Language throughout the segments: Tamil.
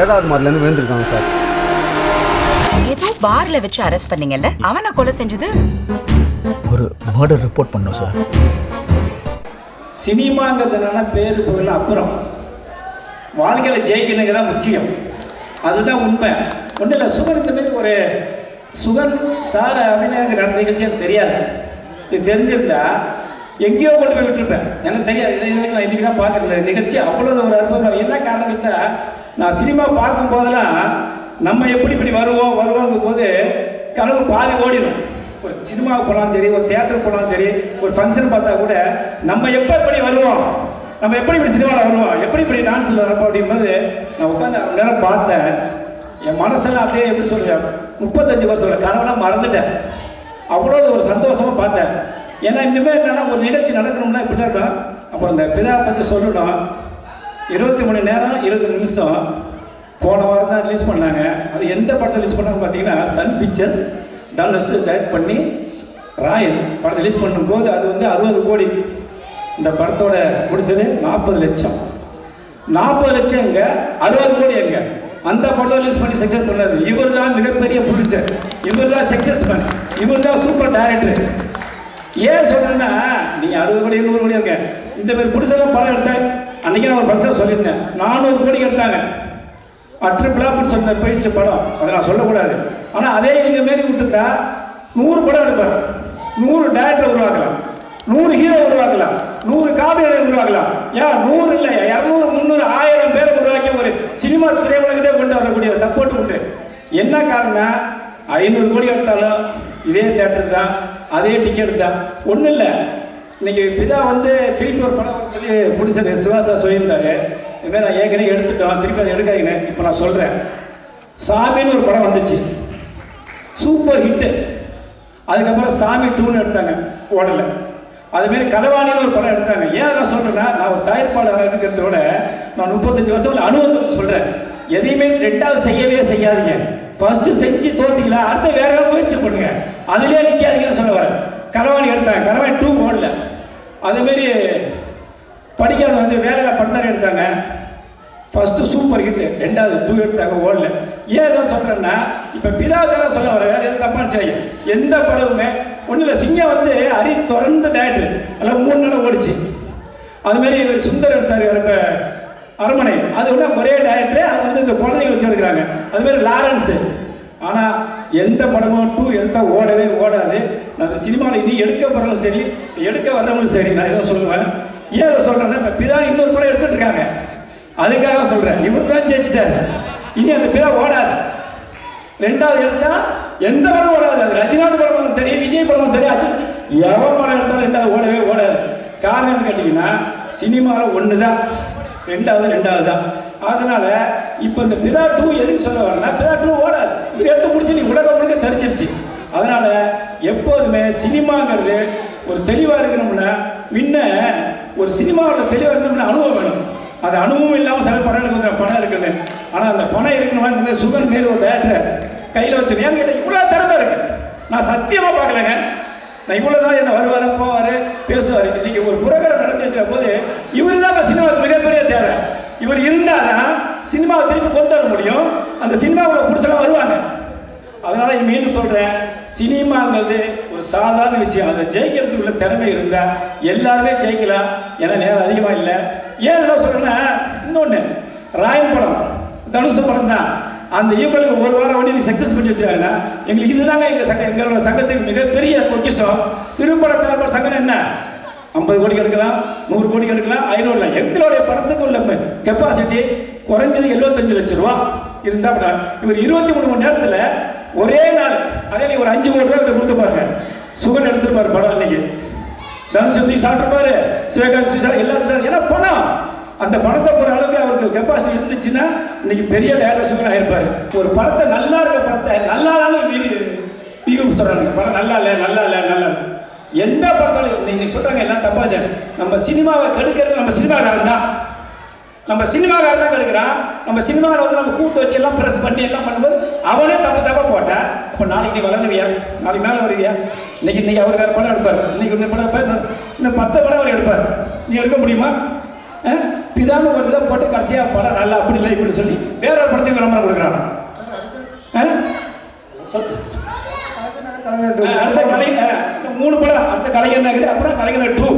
ஏழாவது மாடிலேருந்து விழுந்திருக்காங்க சார். ஏதோ பார்ல வச்சு அரெஸ்ட் பண்ணீங்கல்ல? அவனை கொலை செஞ்சது? ஒரு மர்டர் ரிப்போர்ட் பண்ணோம் சார். சினிமாங்கிறதுனால பேர் புகழ் அப்புறம். வாழ்க்கையில் ஜெயிக்கணுங்க தான் முக்கியம். அதுதான் உண்மை. ஒன்றும் இல்லை சுகன் இந்த மாதிரி ஒரு சுகன் ஸ்டார் அபிநயங்க நடந்த நிகழ்ச்சி எனக்கு தெரியாது. இது தெரிஞ்சிருந்தா எங்கேயோ கொண்டு போய் விட்டுருப்பேன். எனக்கு தெரியாது. இன்றைக்கி தான் பார்க்குறது. நிகழ்ச்சி அவ்வளோ ஒரு அற்புதம். என்ன காரணம் கேட்டால் நான் சினிமா பார்க்கும் போதெல்லாம் நம்ம எப்படி இப்படி வருவோம் வருவோங்கும் போது கனவு பாதி ஓடிடும் ஒரு சினிமாவுக்கு போனாலும் சரி ஒரு தேட்டருக்கு போனாலும் சரி ஒரு ஃபங்க்ஷன் பார்த்தா கூட நம்ம எப்போ இப்படி வருவோம் நம்ம எப்படி இப்படி சினிமாவில் வருவோம் எப்படி இப்படி டான்ஸில் வரப்போம் அப்படிங்கும்போது நான் உட்காந்து அரை நேரம் பார்த்தேன். என் மனசெல்லாம் அப்படியே எப்படி சொல்றது முப்பத்தஞ்சு வருஷம் கனவுலாம் மறந்துட்டேன். அவ்வளோ ஒரு சந்தோஷமாக பார்த்தேன். ஏன்னா இனிமேல் என்னென்னா ஒரு நிகழ்ச்சி நடக்கணும்னா இப்படி தான் இருக்கும் அப்புறம் இந்த பிதா பற்றி சொல்லணும். இருபத்தி மணி நேரம் இருபது நிமிஷம். போன வாரம் தான் ரிலீஸ் பண்ணாங்க. அது எந்த படத்தை ரிலீஸ் பண்ணாங்க பார்த்தீங்கன்னா சன் பிக்சர்ஸ் தனுஷ் டைரக்ட் பண்ணி ராயல் படத்தை ரிலீஸ் பண்ணும்போது அது வந்து அறுபது கோடி. இந்த படத்தோட முடிச்சது நாற்பது லட்சம். நாற்பது லட்சம் எங்க? அறுபது கோடி எங்க? அந்த படத்தை ரிலீஸ் பண்ணி சக்ஸஸ் பண்ணாரு. இவர் தான் மிகப்பெரிய ப்ரொடியூசர் இவர் தான் சக்ஸஸ் மேன் இவர் தான் சூப்பர் டைரக்டர் ஏன் சொன்னேன்னா நீங்கள் அறுபது கோடி நூறு கோடி இருக்க இந்த மாதிரி புடிச்செல்லாம் படம் எடுத்தேன் அன்னைக்கு நான் ஒரு ஃபங்க்ஷன் சொல்லியிருந்தேன். நானூறு கோடிக்கு எடுத்தாங்க. ட்ரிபிளாப்னு சொன்ன போயிடுச்சு படம். அதை நான் சொல்லக்கூடாது. ஆனால் அதே நீங்கள் மாரி விட்டுருந்தா நூறு படம் எடுப்பார். நூறு டேரக்டர் உருவாக்கலாம். நூறு ஹீரோ உருவாக்கலாம். நூறு காமெடி உருவாக்கலாம். ஏன் நூறு இல்லை இரநூறு முந்நூறு ஆயிரம் பேரை உருவாக்கி ஒரு சினிமா திரையுலகத்தை கொண்டு வரக்கூடிய சப்போர்ட் உண்டு. என்ன காரணம் ஐநூறு கோடி எடுத்தாலும் இதே தேட்டர் தான் அதே டிக்கெட் தான். ஒன்றும் இல்லை. இன்னைக்கு பிதா வந்து திருப்பி ஒரு படம் சொல்லி பிடிச்சது சிவாசா சொல்லியிருந்தாரு. இதுமாதிரி நான் ஏற்கனவே எடுத்துட்டோம். திருப்பி அதை எடுக்காதீங்க. இப்போ நான் சொல்கிறேன் சாமின்னு ஒரு படம் வந்துச்சு. சூப்பர் ஹிட்டு அதுக்கப்புறம் சாமி டூன்னு எடுத்தாங்க ஓடல. அதுமாரி கலவாணின்னு ஒரு படம் எடுத்தாங்க. ஏன் நான் சொல்கிறேன்னா நான் ஒரு தயாரிப்பாளராக இருக்கிறத விட நான் முப்பத்தஞ்சு வருஷத்தில் அனுபவம் சொல்கிறேன் எதையுமே ரெண்டாவது செய்யவே செய்யாதீங்க. ஃபர்ஸ்ட் செஞ்சு தோத்தீங்களா அடுத்த வேற முயற்சி பண்ணுங்க. அதுலேயே நிற்காதீங்கன்னு சொல்ல வரேன். கரவாணி எடுத்தாங்க. கரவாணி டூ ஓடல. அதேமாரி படிக்காத வந்து வேலையில் படுத்தாரு எடுத்தாங்க? ஃபஸ்ட்டு சூப்பர் ஹிட்டு ரெண்டாவது டூ எடுத்தாங்க ஓடல. ஏன் இதை சொல்கிறேன்னா இப்போ பிதாவுக்கு சொல்ல வரேன் வேற எதுவும் தப்பா செய்யும் எந்த படமுமே ஒன்றும் இல்லை சிங்கம் வந்து அரி திறந்த டேரக்டர் எல்லாம் மூணு நாள் ஓடிச்சு. அதுமாரி இவர் சுந்தர் எடுத்தார் இப்போ அரண்மனை. அது ஒன்று ஒரே டேரக்டர் அவங்க வந்து இந்த குழந்தைங்க வச்சு எடுக்கிறாங்க. அதுமாரி லாரன்ஸு. ஆனால் எந்த படமும் டூ எடுத்தால் ஓட அந்த நான் சினிமாவில் இனி எடுக்க போகிறவங்களும் சரி எடுக்க வர்றவங்களும் சரி நான் இதை சொல்லுவேன். ஏன் இதை சொல்கிறேன்னா இப்போ பிதா இன்னொரு படம் எடுத்துகிட்டு இருக்காங்க. அதுக்காக சொல்கிறேன் இவர் தான் ஜெயிச்சிட்டார். இனி அந்த பிதா ஓடாது. ரெண்டாவது எடுத்தா எந்த படம் ஓடாது. அது ரஜினிகாந்த் படமும் சரி விஜய் படமும் சரி அஜித் எவன் படம் எடுத்தாலும் ரெண்டாவது ஓடவே ஓடாது. காரணம் என்ன கேட்டிங்கன்னா சினிமாவில் ஒன்று தான் ரெண்டாவது ரெண்டாவது தான் அதனால் இப்போ இந்த பிதா டூ எதுக்கு சொல்ல வரேன்னா பிதா டூ ஓடாது. இவர் எடுத்து முடிச்சு நீ உலகம் முழுக்க தெரிஞ்சிருச்சு. அதனால் எப்போதுமே சினிமாங்கிறது ஒரு தெளிவாக இருக்கணும்னா முன்ன ஒரு சினிமாவில் தெளிவாக இருக்கணும்னா அனுபவம் வேணும். அது அனுபவம் இல்லாமல் சில படங்களுக்கு வந்து பணம் இருக்குன்னு ஆனால் அந்த பணம் இருக்கணுமா இந்த மாதிரி சுகன் மாரி ஒரு டேரக்டர் கையில் வச்சு ஏன்னு கேட்டால் இவ்வளோ திறமை இருக்கு. நான் சத்தியமாக பார்க்கலங்க. நான் இவ்வளோ தான் என்ன வருவார் போவார் பேசுவார். இன்றைக்கி ஒரு புரோகிராம் நடத்தி வச்சுற போது இவர் தான் சினிமாவுக்கு மிகப்பெரிய தேவை. இவர் இருந்தால் தான் சினிமாவை திருப்பி கொண்டு வர முடியும். அந்த சினிமாவில் பிடிச்சலாம் வருவாங்க. அதனால் மீண்டும் சொல்கிறேன் சினிமாங்கிறது ஒரு சாதாரண விஷயம். அதை ஜெயிக்கிறதுக்கு உள்ள திறமை இருந்தால் எல்லாருமே ஜெயிக்கலாம். ஏன்னா நேரம் அதிகமாக இல்லை. ஏன் என்ன சொல்கிறேன்னா இன்னொன்று ராயன் படம் தனுசு படம் தான். அந்த இயக்கலுக்கு ஒரு வாரம் ஓடி சக்ஸஸ் பண்ணி வச்சுருக்காங்கன்னா எங்களுக்கு இதுதாங்க எங்கள் சங்க எங்களோட சங்கத்துக்கு மிகப்பெரிய பொக்கிஷம். சிறுபட தயாரிப்பாளர் சங்கம் என்ன? ஐம்பது கோடிக்கு எடுக்கலாம் நூறு கோடிக்கு எடுக்கலாம் ஐநூறு இல்லை எங்களுடைய படத்துக்கு உள்ள கெப்பாசிட்டி குறைஞ்சது எழுபத்தஞ்சு லட்சம் ரூபா. இருந்தால் இவர் இருபத்தி மூணு மணி நேரத்தில் ஒரே நாள். அதே நீ ஒரு அஞ்சு கோடி ரூபா கொடுத்து பாருங்க. சுகன் எடுத்துருப்பாரு படம் அன்னைக்கு. தனுஷ் தூக்கி சாப்பிட்டுருப்பாரு சிவகாந்த் சார் எல்லாரும் சார். ஏன்னா பணம். அந்த பணத்தை போகிற அளவுக்கு அவருக்கு கெப்பாசிட்டி இருந்துச்சுன்னா இன்னைக்கு பெரிய டேரக்டர் சுகன் ஆயிருப்பாரு. ஒரு படத்தை நல்லா இருக்க படத்தை நல்லா இல்லாலும் மீறி ரிவ்யூ சொல்கிறாங்க படம் நல்லா இல்லை நல்லா இல்லை நல்லா எந்த படத்தாலும் நீங்கள் சொல்கிறாங்க எல்லாம் தப்பாச்சு நம்ம சினிமாவை கெடுக்கிறது நம்ம சினிமாக்காரன் தான். நம்ம சினிமாக்காரன் தான் கெடுக்கிறான் நம்ம சினிமாவில் வந்து நம்ம கூட்டு வச்சு எல்லாம் ப்ரெஸ் பண்ணி எல்லாம் பண்ணும்போது அவனே தப்பு தப்பா போட்டான் அப்போ நாளைக்கு நீ வளருவியா நாளைக்கு மேலே வருவியா? இன்னைக்கு இன்னைக்கு அவர் வேறு படம் எடுப்பார். இன்னைக்கு இன்னும் படம் எடுப்பார். இன்னும் பத்து படம் அவர் எடுப்பார். நீ எடுக்க முடியுமா? அஹ், பிதான்னு ஒரு இதை போட்டு கடைசியாக படம் நல்லா அப்படி இல்லை இப்படி சொல்லி வேற ஒரு படத்துக்கு விளம்பரம்? அஹ், அடுத்த கலை மூணு படம். அடுத்த கலைஞர் நகர் அப்புறம் கலைஞர் டூ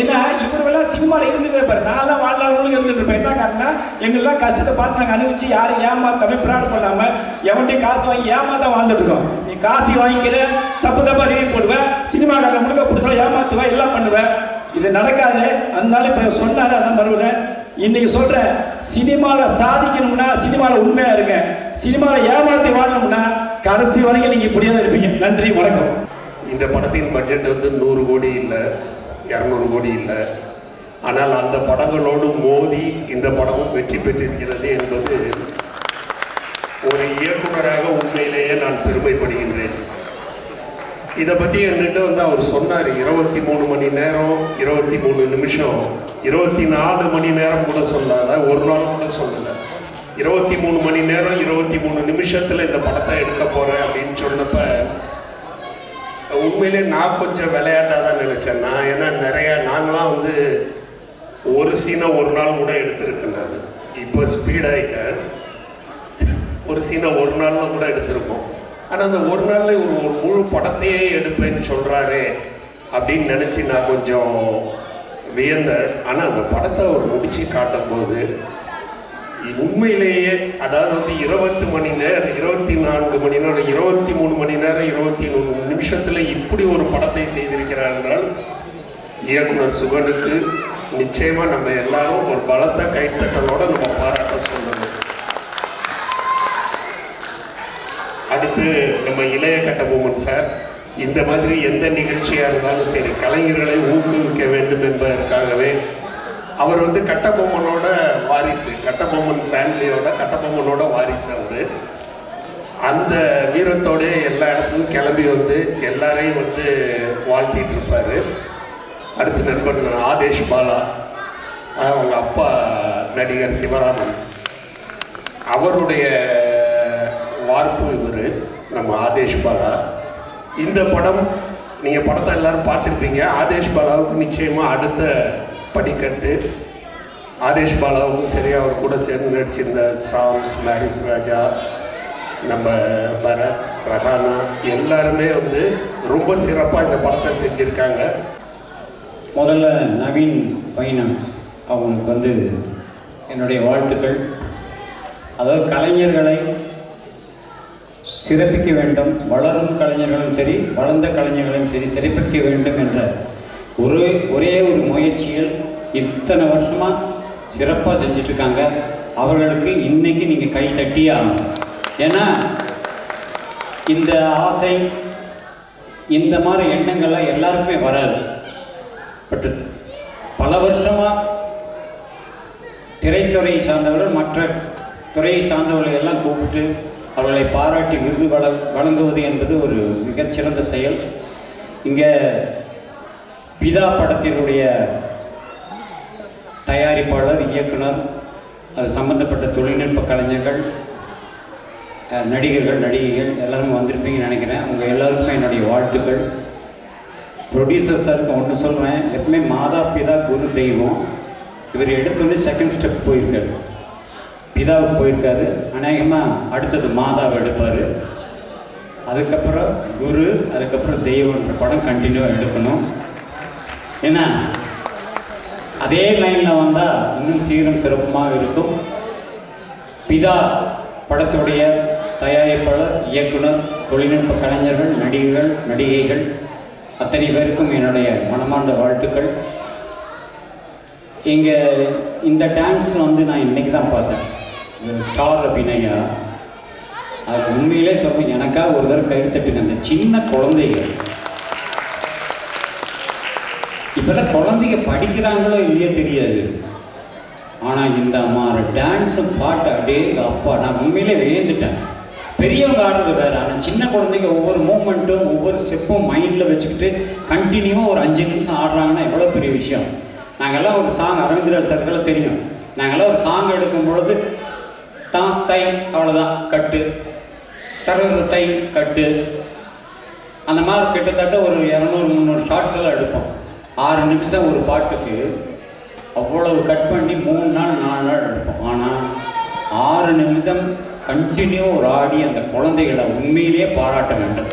ஏன்னா இவரெல்லாம் சினிமாவில் இருந்துட்டு இருப்பார். நான்லாம் வாழ்நாளுக்கு இருந்துட்டு இருப்பேன். என்ன காரணம் எங்களெல்லாம் கஷ்டத்தை பார்த்து நாங்கள் அனுபவிச்சு யாரும் ஏமாத்தாமே பிராட் பண்ணாமல் எவன்கிட்டயும் காசு வாங்கி ஏமாத்தான் வாழ்ந்துட்டு இருக்கோம். நீ காசு வாங்கிக்கிற தப்பு தப்பாக ரிவ்யூ போடுவேன் சினிமாக்காரில் முழுக்க புதுசாக ஏமாத்துவேன் எல்லாம் பண்ணுவேன் இது நடக்காது அதனால இப்போ சொன்னார் அதான் மறுபடியும் இன்னைக்கு சொல்கிறேன் சினிமாவில் சாதிக்கணும்னா சினிமாவில் உண்மையாக இருங்க. சினிமாவில் ஏமாத்தி வாழணும்னா கடைசி வரைக்கும் நீங்கள் இப்படியே தான் இருப்பீங்க. நன்றி வணக்கம். இந்த படத்தின் பட்ஜெட் வந்து நூறு கோடி இல்லை. இரநூறு கோடி இல்லை. ஆனால் அந்த படங்களோடு மோதி இந்த படமும் வெற்றி பெற்றிருக்கிறது என்பது ஒரு இயக்குனராக உண்மையிலேயே நான் பெருமைப்படுகின்றேன். இதை பற்றி என்கிட்ட வந்து அவர் சொன்னார் இருபத்தி மூணு மணி நேரம் இருபத்தி மூணு நிமிஷம் இருபத்தி நாலு மணி நேரம் கூட சொல்லாத ஒரு நாள் கூட சொல்லலை. இருபத்தி மூணு மணி நேரம் இருபத்தி மூணு நிமிஷத்தில் இந்த படத்தை எடுக்க போகிறேன் அப்படின்னு சொன்னப்போ உண்மையிலே நான் கொஞ்சம் விளையாட்டாக தான் நினச்சேன். நான் ஏன்னா நிறையா நாங்களாம் வந்து ஒரு சீனை ஒரு நாள் கூட எடுத்திருக்கேன் நான். இப்போ ஸ்பீடாகிட்டேன் ஒரு சீனை ஒரு நாளில் கூட எடுத்திருக்கோம். ஆனால் அந்த ஒரு நாளில் ஒரு ஒரு முழு படத்தையே எடுப்பேன்னு சொல்கிறாரே அப்படின்னு நினச்சி நான் கொஞ்சம் வியந்தேன். ஆனால் அந்த படத்தை அவர் முடித்து காட்டும்போது உண்மையிலேயே அதாவது வந்து இருபத்தி மணி நேரம் இருபத்தி நான்கு மணி நேரம் இருபத்தி மூணு மணி நேரம் இருபத்தி மூணு நிமிஷத்தில் இப்படி ஒரு படத்தை செய்திருக்கிறார் என்றால் இயக்குனர் சுகனுக்கு நிச்சயமாக நம்ம எல்லாரும் ஒரு பலத்த கைத்தட்டலோட நம்ம பாராட்ட சொல்லணும் அடுத்து நம்ம இளைய கட்டபொம்மன் சார் இந்த மாதிரி எந்த நிகழ்ச்சியாக இருந்தாலும் சரி கலைஞர்களை ஊக்குவிக்க வேண்டும் என்பதற்காகவே அவர் வந்து கட்டபொம்மனோட வாரிசு கட்டபொம்மன் ஃபேமிலியோட கட்டபொம்மனோட வாரிசு அவர். அந்த வீரத்தோட எல்லா இடத்துலையும் கிளம்பி வந்து எல்லாரையும் வந்து வாழ்த்திட்டு இருப்பார். அடுத்து நண்பன் ஆதேஷ் பாலா அவங்க அப்பா நடிகர் சிவராமன். அவருடைய வார்ப்பு இவர் நம்ம ஆதேஷ் பாலா. இந்த படம் நீங்கள் படத்தை எல்லாரும் பார்த்துருப்பீங்க. ஆதேஷ் பாலாவுக்கு நிச்சயமாக அடுத்த படிக்கட்டு. ஆதேஷ் பாலாவும் சரி அவர் கூட சேர்ந்து நடிச்சிருந்த சாம்ஸ் மேரிஸ் ராஜா நம்ம பரத் ரஹானா எல்லாருமே வந்து ரொம்ப சிறப்பாக இந்த படத்தை செஞ்சுருக்காங்க. முதல்ல நவீன் ஃபைனான்ஸ் அவங்களுக்கு வந்து என்னுடைய வாழ்த்துக்கள். அதாவது கலைஞர்களை சிறப்பிக்க வேண்டும். வளரும் கலைஞர்களும் சரி வளர்ந்த கலைஞர்களும் சரி சிறப்பிக்க வேண்டும் என்ற ஒரே ஒரே ஒரு முயற்சியில் இத்தனை வருஷமாக சிறப்பாக செஞ்சிட்ருக்காங்க. அவர்களுக்கு இன்றைக்கி நீங்கள் கை தட்டியே ஆகணும். ஏன்னா இந்த ஆசை இந்த மாதிரி எண்ணங்கள்லாம் எல்லாருக்குமே வராது. பட் பல வருஷமாக திரைத்துறையை சார்ந்தவர்கள் மற்ற துறையை சார்ந்தவர்களை எல்லாம் கூப்பிட்டு அவர்களை பாராட்டி விருது வழங்குவது என்பது ஒரு மிகச்சிறந்த செயல். இங்கே பிதா படத்தினுடைய தயாரிப்பாளர் இயக்குனர் அது சம்பந்தப்பட்ட தொழில்நுட்ப கலைஞர்கள் நடிகர்கள் நடிகைகள் எல்லாருமே வந்திருப்பீங்கன்னு நினைக்கிறேன். உங்கள் எல்லாருக்குமே என்னுடைய வாழ்த்துக்கள். ப்ரொடியூசர் சாருக்கு ஒன்று சொல்கிறேன் எப்பவுமே மாதா பிதா குரு தெய்வம். இவர் எடுத்தோடனே செகண்ட் ஸ்டெப் போயிருக்காரு. பிதாவுக்கு போயிருக்காரு. அநேகமாக அடுத்தது மாதாவை எடுப்பார். அதுக்கப்புறம் குரு அதுக்கப்புறம் தெய்வம்ன்ற படம் கண்டினியூவாக எடுக்கணும். ஏன்னா அதே லைனில் வந்தால் இன்னும் சீரும் சிறப்புமாக இருக்கும். பிதா படத்துடைய தயாரிப்பாளர் இயக்குனர் தொழில்நுட்ப கலைஞர்கள் நடிகர்கள் நடிகைகள் அத்தனை பேருக்கும் என்னுடைய மனமார்ந்த வாழ்த்துக்கள். இங்கே இந்த டான்ஸ் வந்து நான் இன்னைக்கு தான் பார்த்தேன். இந்த ஸ்டார் அப்படின்னா அதில் உண்மையிலே சொல்லுவேன் எனக்காக ஒரு தடவை கை தட்டுங்க. அந்த சின்ன குழந்தைகள் இப்போல்லாம் குழந்தைங்க படிக்கிறாங்களோ இல்லையோ தெரியாது. ஆனால் இந்த மாதிரி டான்ஸு பாட்டு அடே அப்பா நான் உண்மையிலே வியந்துட்டேன். பெரியவங்க ஆடுறது வேற. ஆனால் சின்ன குழந்தைங்க ஒவ்வொரு மூமெண்ட்டும் ஒவ்வொரு ஸ்டெப்பும் மைண்டில் வச்சுக்கிட்டு கண்டினியூவாக ஒரு அஞ்சு நிமிஷம் ஆடுறாங்கன்னா எவ்வளோ பெரிய விஷயம். நாங்கள்லாம் ஒரு சாங் அரவிந்தரா சாருக்கெல்லாம் தெரியும். நாங்கள்லாம் ஒரு சாங் எடுக்கும் பொழுது தான் தை அவ்வளோதான் கட்டு. தரது தை கட்டு. அந்த மாதிரி கிட்டத்தட்ட ஒரு இரநூறு முந்நூறு ஷார்ட்ஸ் எல்லாம் எடுப்போம். ஆறு நிமிஷம் ஒரு பாட்டுக்கு அவ்வளவு கட் பண்ணி மூணு நாள் நாலு நாள் எடுப்போம். ஆனால் ஆறு நிமிடம் கண்டினியூ ஒரு ஆடி அந்த குழந்தைகளை உண்மையிலேயே பாராட்ட வேண்டும்.